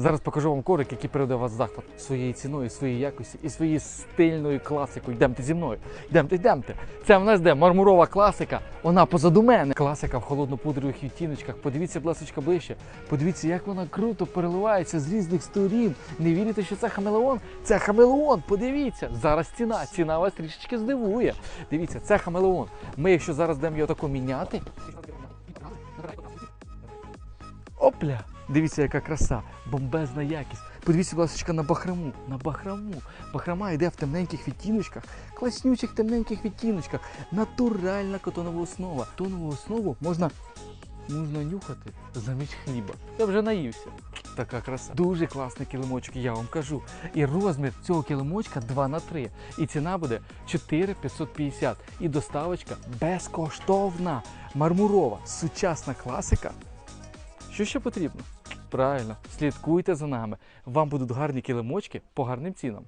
Зараз покажу вам коврик, який передає вас в захват своєю ціною, своєю якості і своєю стильною класикою. Йдемте зі мною. Йдемте, йдемте. Це в нас де мармурова класика. Вона позаду мене. Класика в холоднопудрових відтіночках. Подивіться, ласка, ближче. Подивіться, як вона круто переливається з різних сторін. Не вірите, що це хамелеон? Це хамелеон. Подивіться. Зараз ціна. Ціна вас трішечки здивує. Дивіться, це хамелеон. Ми, якщо зараз будемо його тако міняти. Опля! Дивіться, яка краса, бомбезна якість. Подивіться, будь ласка, на бахраму. На бахраму. Бахрама йде в темненьких відтіночках, класнючих темненьких відтіночках. Натуральна котонова основа. Котонову основу можна, можна нюхати замість хліба. Я вже наївся. Така краса. Дуже класний килимочок, я вам кажу. І розмір цього килимочка 2 на 3. І ціна буде 4550. І доставочка безкоштовна. Мармурова, сучасна класика. Що ще потрібно? Правильно, слідкуйте за нами. Вам будуть гарні килимочки по гарним цінам.